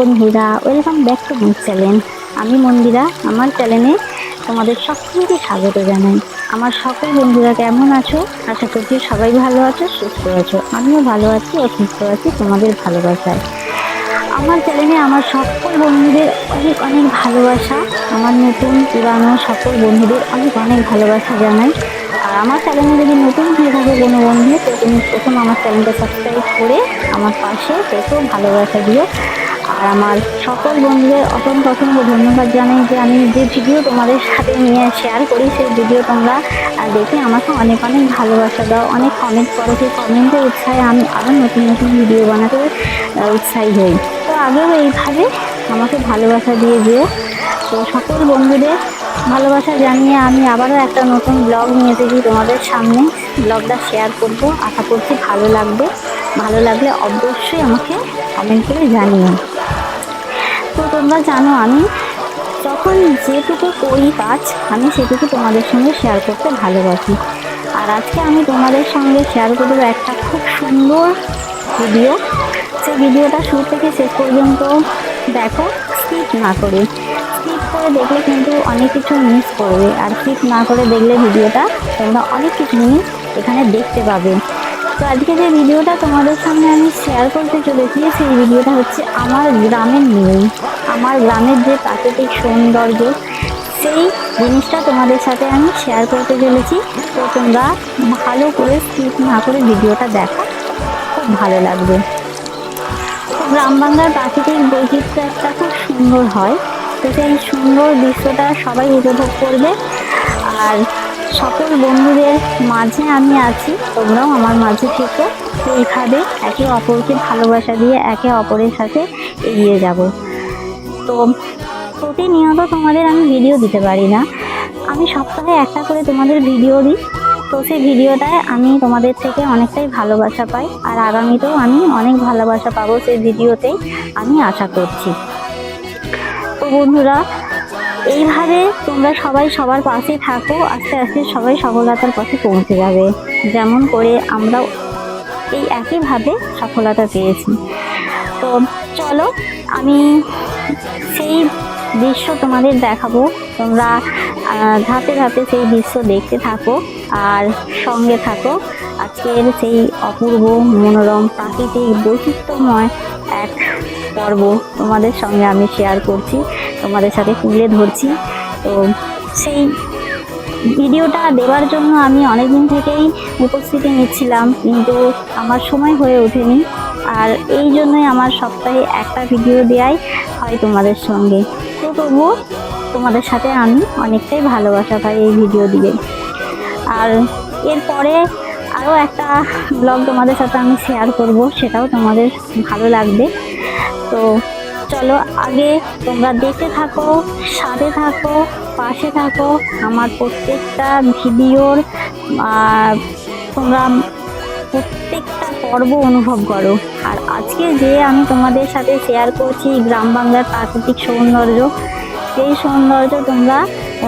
বন্ধুরা welcome back to my channel আমি মন্দিরা, আমার চ্যানেলে তোমাদের সকলকে স্বাগত জানাই। আমার সকল বন্ধুরা কেমন আছো? আশা করছি সবাই ভালো আছো, সুস্থ আছো। আমিও ভালো আছি ও সুস্থ আছি, তোমাদের ভালোবাসায়। আমার চ্যানেলে আমার সকল বন্ধুদের অনেক অনেক ভালোবাসা। আমার নতুন, পুরানো সকল বন্ধুদের অনেক অনেক ভালোবাসা জানাই। আর আমার চ্যানেলে যদি নতুন হয়ে থাকে কোনো বন্ধু, তো তুমি প্রথম আমার চ্যানেলটা সাবস্ক্রাইব করে আমার পাশে থেকেও ভালোবাসা দিও। আর আমার সকল বন্ধুদের অসংখ্য অসংখ্য ধন্যবাদ জানাই যে আমি যে ভিডিও তোমাদের সাথে নিয়ে শেয়ার করি, সেই ভিডিও তোমরা দেখে আমাকে অনেক অনেক ভালোবাসা দাও, অনেক কমেন্ট করো। সেই কমেন্টের উৎসাহে আমি আরও নতুন নতুন ভিডিও বানাতে উৎসাহী হই। তো আগেও এইভাবে আমাকে ভালোবাসা দিয়ে যেও। তো সকল বন্ধুদের ভালোবাসা জানিয়ে আমি আবারও একটা নতুন ব্লগ নিয়ে এসেছি তোমাদের সামনে। ব্লগটা শেয়ার করব। আশা করছি ভালো লাগবে। ভালো লাগলে অবশ্যই আমাকে কমেন্ট করে জানিও। তো তোমরা জানো আমি যখন যেটুকু করি কাজ, আমি সেটুকু তোমাদের সঙ্গে শেয়ার করতে ভালোবাসি। আর আজকে আমি তোমাদের সঙ্গে শেয়ার করব একটা খুব সুন্দর ভিডিও সেই ভিডিওটা শুরু থেকে শেষ পর্যন্ত দেখো স্কিপ না করে। স্কিপ করে দেখলে কিন্তু অনেক কিছু মিস করবে। আর স্কিপ না করে দেখলে ভিডিওটা তোমরা অনেক কিছু জিনিস এখানে দেখতে পাবে। তো আজকে যে ভিডিওটা তোমাদের সামনে আমি শেয়ার করতে চলেছি, সেই ভিডিওটা হচ্ছে আমার গ্রামের নিয়ে আমার গ্রামের যে প্রাকৃতিক সৌন্দর্য, সেই জিনিসটা তোমাদের সাথে আমি শেয়ার করতে চলেছি। তো তোমরা ভালো করে স্কিপ না করে ভিডিওটা দেখো, খুব ভালো লাগবে। গ্রাম বাংলার প্রাকৃতিক বৈচিত্র্য একটা খুব সুন্দর হয়। তো সেই সুন্দর দৃশ্যটা সবাই উপভোগ করবে। আর সকল বন্ধুদের মাঝে আমি আছি। তোমরাও আমার মাঝে থেকে। এইভাবে একে অপরকে ভালোবাসা দিয়ে একে অপরের সাথে এগিয়ে যাব। তো প্রতিনিয়ত তোমাদের আমি ভিডিও দিতে পারি না। আমি সপ্তাহে একটা করে তোমাদের ভিডিও দিই। তো সেই ভিডিওটায় আমি তোমাদের থেকে অনেকটাই ভালোবাসা পাই। আর আগামীতেও আমি অনেক ভালোবাসা পাবো সেই ভিডিওতেই আমি আশা করছি। তো বন্ধুরা এইভাবে তোমরা সবাই সবার পাশে থাকো, আস্তে আস্তে সবাই সফলতার পথে পৌঁছে যাবে। যেমন করে আমরাও এই একইভাবে সফলতা পেয়েছি। তো চলো, আমি সেই দৃশ্য তোমাদের দেখাবো। তোমরা ধাপে ধাপে সেই দৃশ্য দেখতে থাকো আর সঙ্গে থাকো। আজকের সেই অপূর্ব মনোরম প্রাকৃতিক বৈচিত্র্যময় এক পর্ব তোমাদের সঙ্গে আমি শেয়ার করছি। তোমাদের সাথে তুলে ধরছি। তো সেই ভিডিওটা দেওয়ার জন্য আমি অনেকদিন থেকেই উপস্থিতি নিচ্ছিলাম, কিন্তু আমার সময় হয়ে ওঠেনি। আর এই জন্যই আমার সপ্তাহে একটা ভিডিও দেওয়াই হয় তোমাদের সঙ্গে। তো তবুও তোমাদের সাথে আমি অনেকটাই ভালোবাসা পাই এই ভিডিও দিয়ে আর এরপরে আরও একটা ব্লগ তোমাদের সাথে আমি শেয়ার করব, সেটাও তোমাদের ভালো লাগবে। তো চলো আগে তোমরা দেখতে থাকো, সাথে থাকো, পাশে থাকো। আমার প্রত্যেকটা ভিডিওর তোমরা প্রত্যেকটা পর্ব অনুভব করো। আর আজকে যে আমি তোমাদের সাথে শেয়ার করছি গ্রাম বাংলার প্রাকৃতিক সৌন্দর্য, সেই সৌন্দর্য তোমরা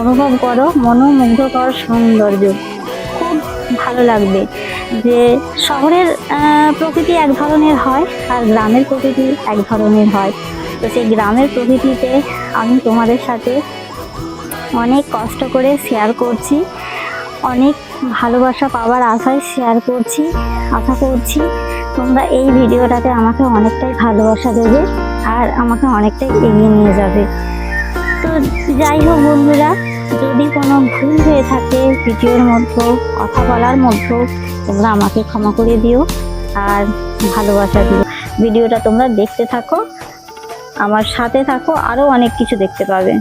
অনুভব করো, মনোমুগ্ধকর সৌন্দর্য। খুব ভালো লাগবে যে শহরের প্রকৃতি এক ধরনের হয় আর গ্রামের প্রকৃতি এক ধরনের হয়। তো সেই গ্রামের প্রকৃতিতে আমি তোমাদের সাথে অনেক কষ্ট করে শেয়ার করছি, অনেক ভালোবাসা পাওয়ার আশায় শেয়ার করছি, আশা করছি তোমরা এই ভিডিওটাতে আমাকে অনেকটাই ভালোবাসা দেবে আর আমাকে অনেকটাই এগিয়ে নিয়ে যাবে। তো যাই হোক বন্ধুরা, যদি কোনো ভুল হয়ে থাকে ভিডিওর মধ্যে কথা বলার মধ্যে তোমরা আমাকে ক্ষমা করে দিও আর ভালোবাসা দিও। ভিডিওটা তোমরা দেখতে থাকো। আমার সাথে থাকো আরও অনেক কিছু দেখতে পাবে।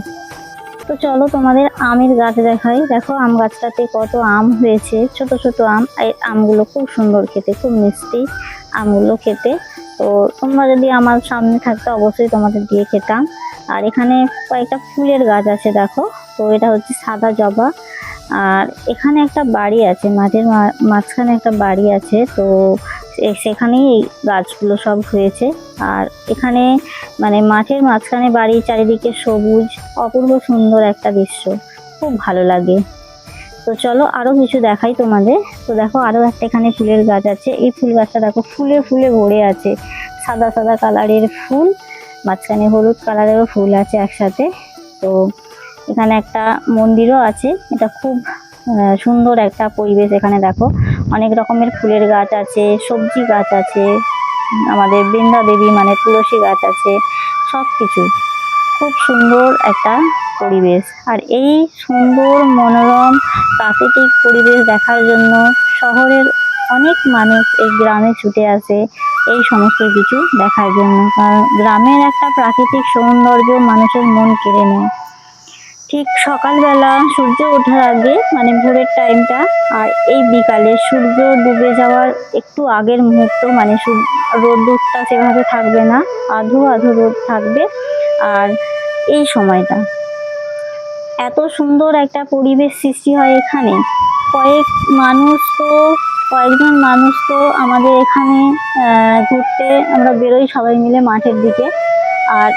তো চলো তোমাদের আমের গাছ দেখাই। দেখো আম গাছটাতে কত আম হয়েছে, ছোট ছোট আম। এই আমগুলো খুব সুন্দর খেতে, খুব মিষ্টি আমগুলো খেতে। তো তোমরা যদি আমার সামনে থাকতো, অবশ্যই তোমাদের দিয়ে খেতাম। আর এখানে কয়েকটা ফুলের গাছ আছে, দেখো। তো এটা হচ্ছে সাদা জবা। আর এখানে একটা বাড়ি আছে, মাঠের মাঝখানে একটা বাড়ি আছে। তো সেখানেই এই গাছগুলো সব হয়েছে। আর এখানে মানে মাঠের মাঝখানে বাড়ি চারিদিকে সবুজ, অপূর্ব সুন্দর একটা দৃশ্য। খুব ভালো লাগে। তো চলো আরও কিছু দেখাই তোমাদের। তো দেখো আরও একটা এখানে ফুলের গাছ আছে। এই ফুল গাছটা দেখো ফুলে ফুলে ভরে আছে। সাদা সাদা কালারের ফুল, মাঝখানে হলুদ কালারেরও ফুল আছে একসাথে। তো এখানে একটা মন্দিরও আছে। এটা খুব সুন্দর একটা পরিবেশ এখানে দেখো। অনেক রকমের ফুলের গাছ আছে, সবজি গাছ আছে। আমাদের বৃন্দা দেবী মানে তুলসী গাছ আছে সব কিছু খুব সুন্দর একটা পরিবেশ। আর এই সুন্দর, মনোরম, প্রাকৃতিক পরিবেশ দেখার জন্য শহরের অনেক মানুষ এই গ্রামে ছুটে আসে এই সমস্ত কিছু দেখার জন্য। কারণ গ্রামের একটা প্রাকৃতিক সৌন্দর্য মানুষের মন কেড়ে নেয়। ঠিক সকালবেলা সূর্য ওঠার আগে মানে ভোরের টাইমটা আর এই বিকালে সূর্য ডুবে যাওয়ার একটু আগের মুহূর্ত মানে রোদ্দুরটা সেভাবে থাকবে না, আধো আধো রোদ থাকবে, আর এই সময়টা। এত সুন্দর একটা পরিবেশ সৃষ্টি হয় এখানে। কয়েক মানুষ তো, কয়েকজন মানুষ তো আমাদের এখানে ঘুরতে আমরা বেরোই সবাই মিলে মাঠের দিকে। আর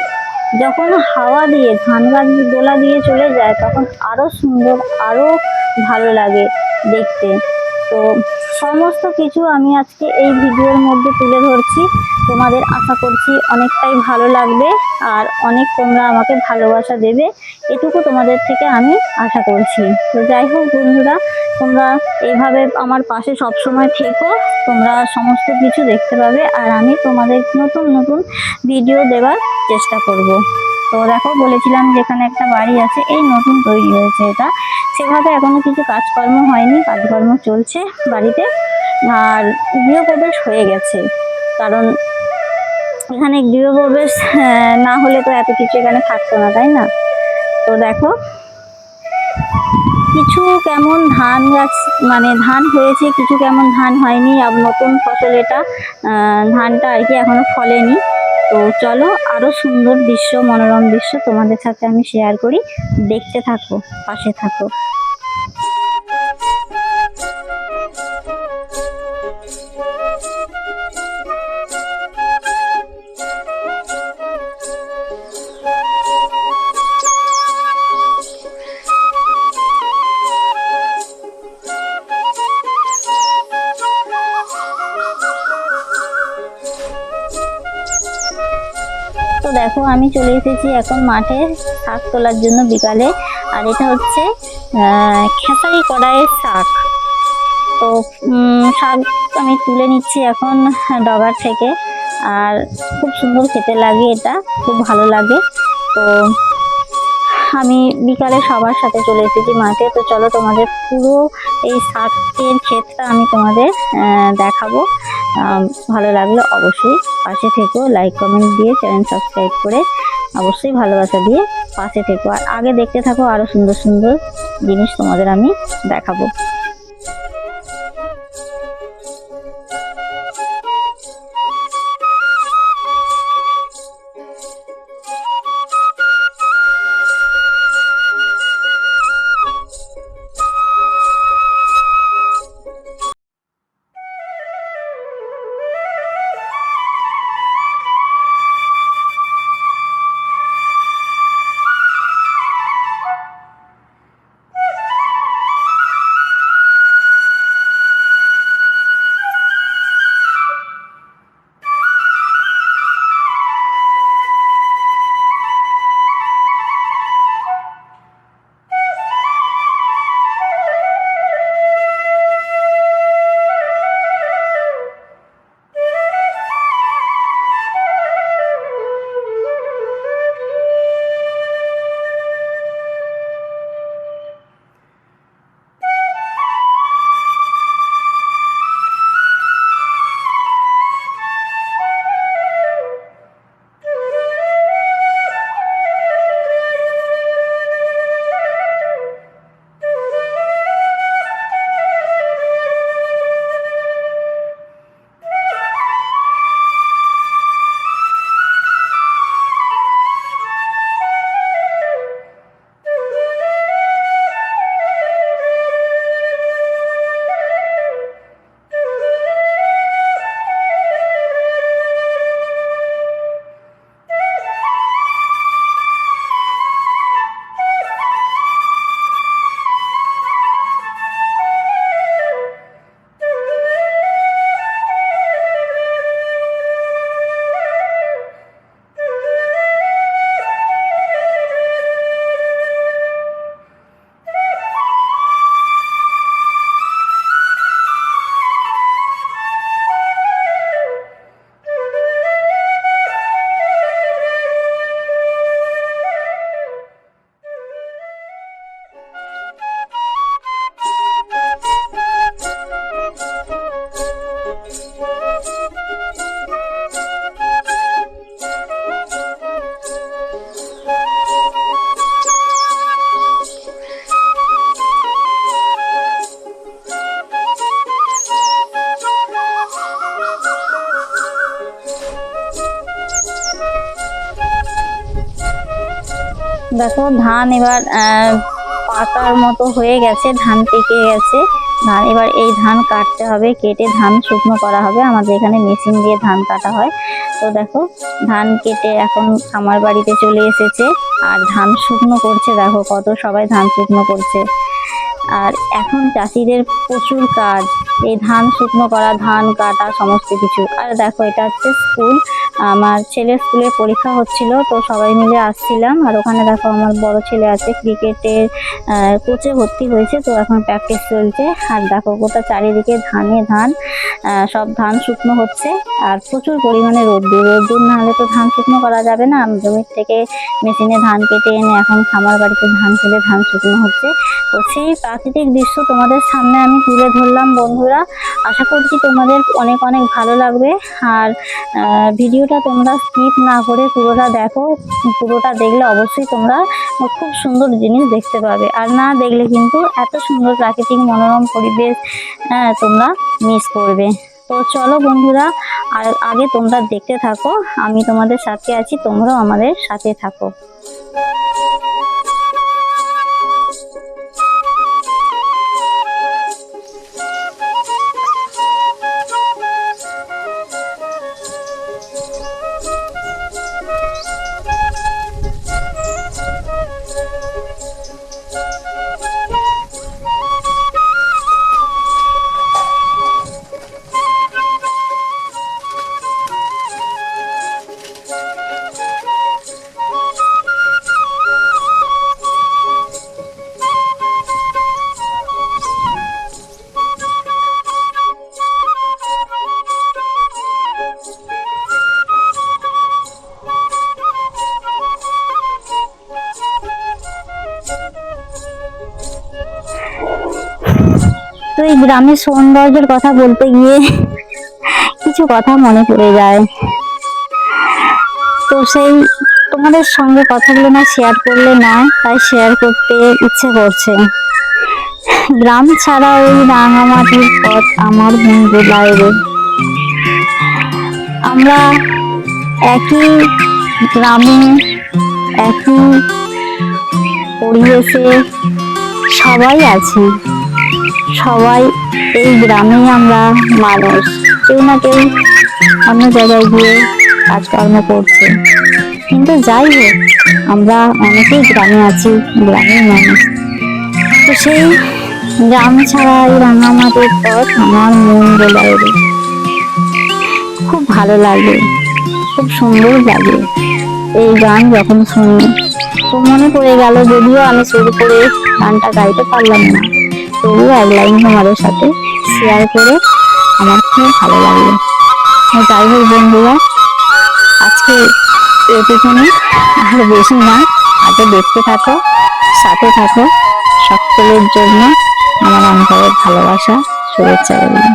যখন হাওয়া দিয়ে, ধান গাছ দোলা দিয়ে চলে যায়, তখন আরও সুন্দর আরও ভালো লাগে দেখতে। তো সমস্ত কিছু আমি আজকে এই ভিডিওর মধ্যে তুলে ধরছি। তোমাদের আশা করছি অনেকটাই ভালো লাগবে আর অনেক তোমরা আমাকে ভালোবাসা দেবে। এটুকু তোমাদের থেকে আমি আশা করছি। তো যাই হোক বন্ধুরা, তোমরা এইভাবে আমার পাশে সবসময় থেকো। তোমরা সমস্ত কিছু দেখতে পাবে আর আমি তোমাদের নতুন নতুন ভিডিও দেওয়ার চেষ্টা করব। তো দেখো, বলেছিলাম যেখানে একটা বাড়ি আছে, এই নতুন তৈরি হয়েছে এটা। সেভাবে এখনও কিছু কাজকর্ম হয়নি, কাজকর্ম চলছে বাড়িতে। আর গৃহপ্রবেশ হয়ে গেছে। কারণ এখানে গৃহপ্রবেশ না হলে তো এত কিছু এখানে থাকতো না, তাই না? তো দেখো কিছু কেমন ধান গাছ মানে ধান হয়েছে, কিছু কেমন ধান হয়নি, আর নতুন ফসল এটা ধানটা আর কি এখনও ফলেনি। তো চলো, আরও সুন্দর দৃশ্য, মনোরম দৃশ্য তোমাদের সাথে আমি শেয়ার করি। দেখতে থাকো, পাশে থাকো। তো দেখো, আমি চলে এসেছি এখন মাঠে শাক তোলার জন্য বিকালে। আর এটা হচ্ছে খেসারি কড়াইয়ের শাক। তো শাক আমি তুলে নিচ্ছি এখন ডগার থেকে। আর খুব সুন্দর খেতে লাগে এটা, খুব ভালো লাগে। তো, আমি বিকালে সবার সাথে চলে এসেছি মাঠে। তো চলো তোমাদের পুরো এই শাকের ক্ষেতটা আমি তোমাদের দেখাবো। ভালো লাগলে অবশ্যই। পাশে থেকো লাইক কমেন্ট দিয়ে চ্যানেল সাবস্ক্রাইব করে অবশ্যই ভালোবাসা দিয়ে পাশে থেকো। আর আগে দেখতে থাকো আরও সুন্দর সুন্দর জিনিস তোমাদের আমি দেখাবো। ধান এবার পাকার মতো হয়ে গেছে, ধান পেকে গেছে। ধান এবার এই ধান কাটতে হবে, কেটে ধান শুকনো করা হবে। আমাদের এখানে মেশিন দিয়ে ধান কাটা হয়। তো দেখো, ধান কেটে এখন খামার বাড়িতে চলে এসেছে। আর ধান শুকনো করছে, দেখো কত সবাই ধান শুকনো করছে। আর এখন চাষিদের প্রচুর কাজ। এই ধান শুকনো করা, ধান কাটা, সমস্ত কিছু। আর দেখো, এটা হচ্ছে স্কুল। আমার ছেলের স্কুলে পরীক্ষা হচ্ছিল তো সবাই মিলে আসছিলাম। আর ওখানে দেখো আমার বড় ছেলে আছে ক্রিকেটের কোচে ভর্তি হয়েছে তো এখন প্র্যাকটিস চলছে। আর দেখো গোটা চারিদিকে ধানে ধান সব ধান শুকনো হচ্ছে। আর প্রচুর পরিমাণে রোদ্দুর। রোদ্দুর না হলে তো ধান শুকনো করা যাবে না। জমির থেকে মেশিনে ধান কেটে এনে এখন খামার বাড়িতে ধান ফেলে ধান শুকনো হচ্ছে। তো সেই প্রাকৃতিক দৃশ্য তোমাদের সামনে আমি তুলে ধরলাম বন্ধুরা। আশা করছি তোমাদের অনেক অনেক ভালো লাগবে। আর আহ, ভিডিওটা তোমরা স্কিপ না করে পুরোটা দেখো। পুরোটা দেখলে অবশ্যই তোমরা খুব সুন্দর জিনিস দেখতে পাবে। আর না দেখলে কিন্তু এত সুন্দর প্রাকৃতিক মনোরম পরিবেশ তোমরা মিস করবে। তো চলো বন্ধুরা, আর আগে তোমরা দেখতে থাকো। আমি তোমাদের সাথে আছি, তোমরাও আমাদের সাথে থাকো। গ্রামের সৌন্দর্যের কথা বলতে গিয়ে কিছু কথা মনে পড়ে যায়। তো সেই তোমাদের সঙ্গে কথাগুলো না শেয়ার করলে না, তাই শেয়ার করতে ইচ্ছে করছে। গ্রাম ছাড়া ওই রাঙামাটির পথ আমার বন্ধু বাইরে। আমরা একই গ্রামে, একই পরিবেশে সবাই আছি। সবাই এই গ্রামেই আমরা মানুষ। কেউ না কেউ অন্য জায়গায় গিয়ে কাজকর্ম করছে। কিন্তু যাই হোক, আমরা অনেকেই গ্রামে আছি, গ্রামের মানুষ। তো সেই গ্রাম ছাড়া এই রাঙামাটির পথ আমার মন বোলায় খুব ভালো লাগে, খুব সুন্দর লাগে এই গান যখন শুনি। তো মনে পড়ে গেল, যদিও আমি শুরু করে গানটা গাইতে পারলাম না। তবুও এক লাইন তোমাদের সাথে শেয়ার করে আমার খুব ভালো লাগল। যাই হোক বন্ধুরা, আজকে এটুকুনি আর বেশি না, আগে দেখতে থাকো, সাথে থাকো। সকলের জন্য আমার অন্তরের ভালোবাসা, শুভেচ্ছা রইল।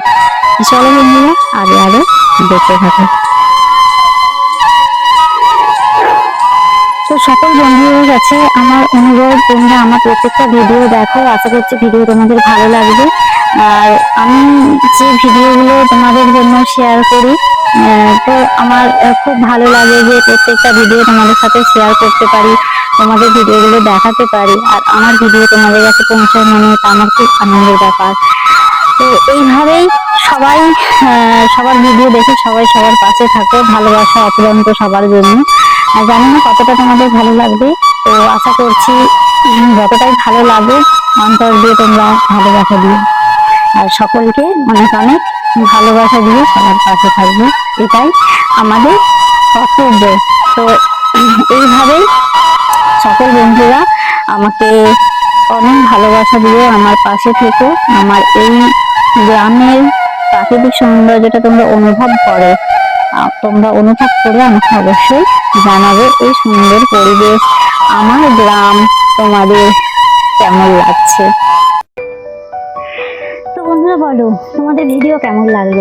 চলো বন্ধুরা, আগে আরও দেখতে থাকো। তো সকল বন্ধুদের কাছে আমার অনুরোধ, তোমরা আমার প্রত্যেকটা ভিডিও দেখো। আশা করছি ভিডিও তোমাদের ভালো লাগবে। আর আমি যে ভিডিওগুলো তোমাদের জন্য শেয়ার করি তো আমার খুব ভালো লাগে যে প্রত্যেকটা ভিডিও তোমাদের সাথে শেয়ার করতে পারি, তোমাদের ভিডিওগুলো দেখাতে পারি। আর আমার ভিডিও তোমাদের কাছে পৌঁছায় মনে এটা আমার খুব আনন্দের ব্যাপার। তো এইভাবেই সবাই সবার ভিডিও দেখে সবাই সবার পাশে থাকো। ভালোবাসা অফুরন্ত সবার জন্য। আর জানি না কতটা তোমাদের ভালো লাগবে। তো আশা করছি যতটাই ভালো লাগে, অন্তর দিয়ে তোমরা ভালোবাসা দিও। আর সকলকে অনেক অনেক ভালোবাসা দিয়ে সবার পাশে থাকবে। এটাই আমাদের কর্তব্য। তো, এইভাবেই সকল বন্ধুরা আমাকে অনেক ভালোবাসা দিয়ে আমার পাশে থেকে। আমার এই গ্রামের প্রাকৃতিক সৌন্দর্যটা তোমরা অনুভব করো। তোমরা অনুভব করে আমাকে অবশ্যই জানাবে। এই সুন্দর পরিবেশ, আমার গ্রাম, তোমাদের কেমন লাগছে? তো বন্ধুরা, বলো, তোমাদের ভিডিও কেমন লাগল?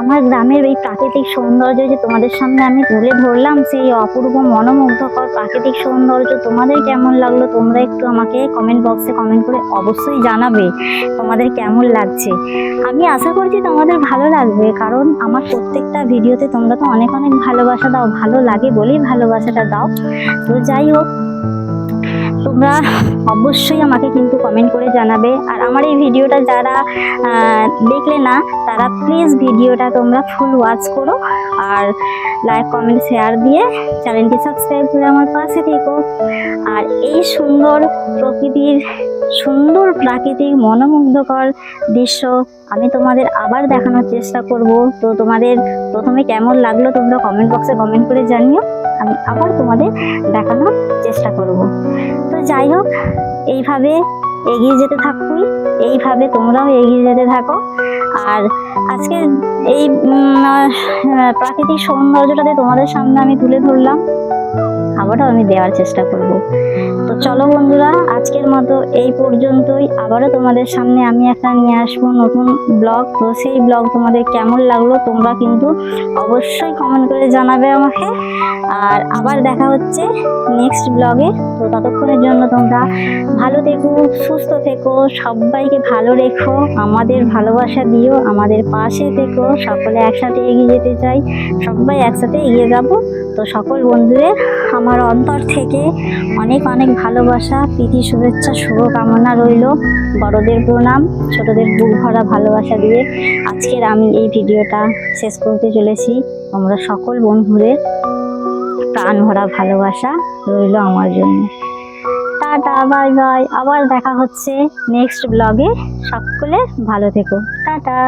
আমার গ্রামের এই প্রাকৃতিক সৌন্দর্য যে তোমাদের সামনে আমি তুলে ধরলাম, সেই অপূর্ব মনোমুগ্ধকর প্রাকৃতিক সৌন্দর্য তোমাদের কেমন লাগল তোমরা একটু আমাকে কমেন্ট বক্সে কমেন্ট করে অবশ্যই জানাবে, তোমাদের কেমন লাগছে। আমি আশা করছি তোমাদের ভালো লাগবে, কারণ আমার প্রত্যেকটা ভিডিওতে তোমরা তো অনেক অনেক ভালোবাসা দাও, ভালো লাগে বলেই ভালোবাসাটা দাও। তো যাই হোক তোমরা অবশ্যই আমাকে কিন্তু কমেন্ট করে জানাবে। আর আমার এই ভিডিওটা যারা দেখলে না, তারা প্লিজ ভিডিওটা তোমরা ফুল ওয়াচ করো। আর লাইক কমেন্ট শেয়ার দিয়ে চ্যানেলটি সাবস্ক্রাইব করে আমার পাশে থেকো। আর এই সুন্দর প্রকৃতির সুন্দর প্রাকৃতিক মনোমুগ্ধকর দৃশ্য আমি তোমাদের আবার দেখানোর চেষ্টা করব। তো তোমাদের প্রথমে কেমন লাগল তোমরা কমেন্ট বক্সে কমেন্ট করে জানিও। আমি আবার তোমাদের দেখানোর চেষ্টা করব। তো যাই হোক, এইভাবে এগিয়ে যেতে থাকুই এইভাবে তোমরাও এগিয়ে যেতে থাকো। আর আজকে এই প্রাকৃতিক সৌন্দর্যটাতে তোমাদের সামনে আমি তুলে ধরলাম। আবারও আমি দেওয়ার চেষ্টা করব। তো চলো বন্ধুরা, আজকের মতো এই পর্যন্তই। আবারও তোমাদের সামনে আমি একটা নিয়ে আসব নতুন ব্লগ। তো সেই ব্লগ তোমাদের কেমন লাগল তোমরা কিন্তু অবশ্যই কমেন্ট করে জানাবে আমাকে। আর আবার দেখা হচ্ছে নেক্সট ব্লগে। তো ততক্ষণের জন্য তোমরা ভালো থেকো, সুস্থ থেকো, সবাইকে ভালো রেখো, আমাদের ভালোবাসা দিও, আমাদের পাশে থেকো, সকলে একসাথে এগিয়ে যেতে চাই, সবাই একসাথে এগিয়ে যাব। তো সকল বন্ধুদের আমার অন্তর থেকে অনেক অনেক ভালোবাসা, প্রীতি, শুভেচ্ছা, শুভকামনা রইল। বড়দের প্রণাম, ছোটদের বুক ভরা ভালোবাসা দিয়ে আজকের আমি এই ভিডিওটা শেষ করতে চলেছি। আমরা সকল বন্ধুদের প্রাণ ভরা ভালোবাসা রইল আমার জন্য। Tata, bye bye. আবার দেখা হচ্ছে নেক্সট ব্লগে সকলে ভালো থেকো। টাটা।